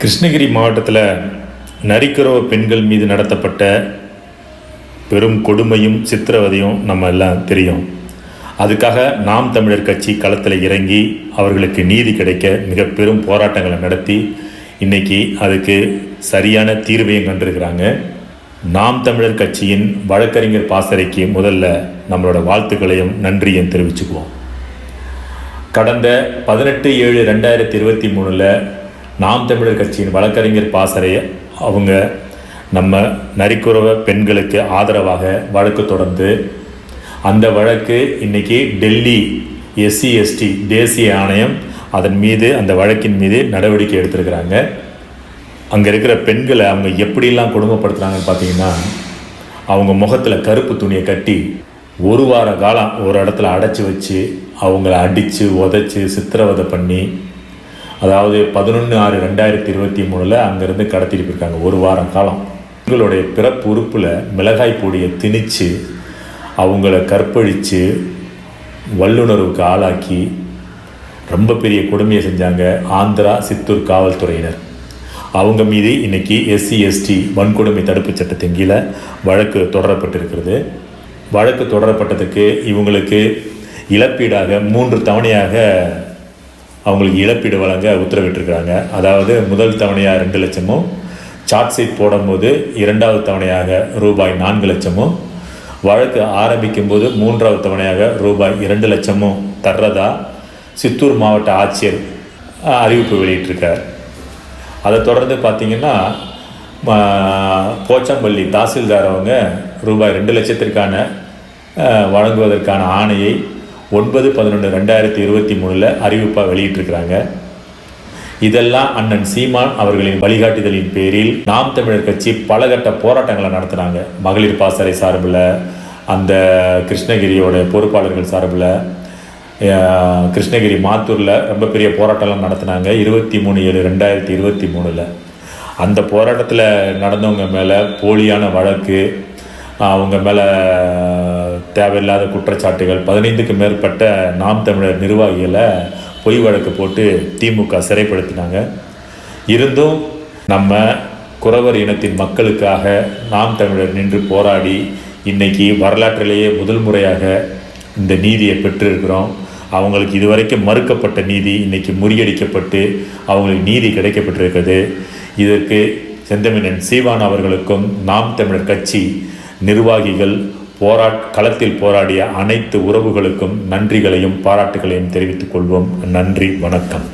கிருஷ்ணகிரி மாவட்டத்தில் நரிக்குறவ பெண்கள் மீது நடத்தப்பட்ட பெரும் கொடுமையும் சித்திரவதையும் நம்ம எல்லாம் தெரியும். அதுக்காக நாம் தமிழர் கட்சி களத்தில் இறங்கி அவர்களுக்கு நீதி கிடைக்க மிக பெரும் போராட்டங்களை நடத்தி இன்னைக்கு அதுக்கு சரியான தீர்வையும் கண்டிருக்கிறாங்க நாம் தமிழர் கட்சியின் வழக்கறிஞர் பாசறைக்கு முதல்ல நம்மளோட வாழ்த்துக்களையும் நன்றியும் தெரிவிச்சுக்குவோம். கடந்த பதினெட்டு ஏழு ரெண்டாயிரத்தி இருபத்தி மூணில் நாம் தமிழர் கட்சியின் வழக்கறிஞர் பாசறை அவங்க நம்ம நரிக்குறவ பெண்களுக்கு ஆதரவாக வழக்கு தொடர்ந்து அந்த வழக்கு இன்றைக்கி டெல்லி எஸ்சி எஸ்டி தேசிய ஆணையம் அதன் மீது அந்த வழக்கின் மீது நடவடிக்கை எடுத்திருக்கிறாங்க. அங்கே இருக்கிற பெண்களை அவங்க எப்படிலாம் கொடுமைப்படுத்துகிறாங்கன்னு பார்த்தீங்கன்னா அவங்க முகத்தில் கருப்பு துணியை கட்டி ஒரு வார காலம் ஒரு இடத்துல அடைச்சி வச்சு அவங்கள அடித்து உதைச்சி சித்திரவதை பண்ணி அதாவது பதினொன்று ஆறு ரெண்டாயிரத்தி இருபத்தி மூணில் அங்கேருந்து கடத்திட்டு போயிருக்காங்க ஒரு வாரம் காலம். பெண்களுடைய பிறப்பு உறுப்பில் மிளகாய் பொடியை திணித்து அவங்கள கற்பழித்து வல்லுணர்வுக்கு ஆளாக்கி ரொம்ப பெரிய கொடுமையை செஞ்சாங்க ஆந்திரா சித்தூர் காவல்துறையினர். அவங்க மீது இன்னைக்கு எஸ்சி எஸ்டி வன்கொடுமை தடுப்புச் சட்டத்தின் கீழே வழக்கு தொடரப்பட்டிருக்கிறது. வழக்கு தொடரப்பட்டதுக்கு இவங்களுக்கு இழப்பீடாக மூன்று தவணையாக அவங்களுக்கு இழப்பீடு வழங்க உத்தரவிட்டிருக்கிறாங்க அதாவது முதல் தவணையாக ரெண்டு லட்சமும் சார்ட் சீட் போடும்போது இரண்டாவது தவணையாக ரூபாய் நான்கு லட்சமும் வழக்கு ஆரம்பிக்கும் போது மூன்றாவது தவணையாக ரூபாய் இரண்டு லட்சமும் தர்றதா சித்தூர் மாவட்ட ஆட்சியர் அறிவிப்பு வெளியிட்டிருக்கார். அதை தொடர்ந்து பார்த்திங்கன்னா போச்சம்பள்ளி தாசில்தார் அவங்க ரூபாய் ரெண்டு லட்சத்திற்கான வழங்குவதற்கான ஆணையை ஒன்பது பதினொன்று ரெண்டாயிரத்தி இருபத்தி மூணில் அறிவிப்பாக வெளியிட்டிருக்கிறாங்க. இதெல்லாம் அண்ணன் சீமான் அவர்களின் வழிகாட்டுதலின் பேரில் நாம் தமிழர் கட்சி பலகட்ட போராட்டங்களை நடத்தினாங்க மகளிர் பாசறை சார்பில் அந்த கிருஷ்ணகிரியோட பொறுப்பாளர்கள் சார்பில் கிருஷ்ணகிரி மாத்தூரில் ரொம்ப பெரிய போராட்டம்லாம் நடத்தினாங்க. இருபத்தி மூணு ஏழு ரெண்டாயிரத்தி இருபத்தி மூணில். அந்த போராட்டத்தில் நடந்தவங்க மேலே போலியான வழக்கு அவங்க மேலே தேவையில்லாத குற்றச்சாட்டுகள். பதினைந்துக்கு மேற்பட்ட நாம் தமிழர் நிர்வாகிகளை பொய் வழக்கு போட்டு திமுக சிறைப்படுத்தினாங்க. இருந்தும் நம்ம குறவர் இனத்தின் மக்களுக்காக நாம் தமிழர் நின்று போராடி இன்னைக்கு வரலாற்றிலேயே முதல் முறையாக இந்த நீதியை பெற்றிருக்கிறோம். அவங்களுக்கு இதுவரைக்கும் மறுக்கப்பட்ட நீதி இன்றைக்கி முறியடிக்கப்பட்டு அவங்களுக்கு நீதி கிடைக்கப்பட்டிருக்கிறது. இதற்கு செந்தமிழன் சீவான் அவர்களுக்கும் நாம் தமிழர் கட்சி நிர்வாகிகள் போராட் களத்தில் போராடிய அனைத்து உறவுகளுக்கும் நன்றிகளையும் பாராட்டுகளையும் தெரிவித்துக் கொள்வோம். நன்றி வணக்கம்.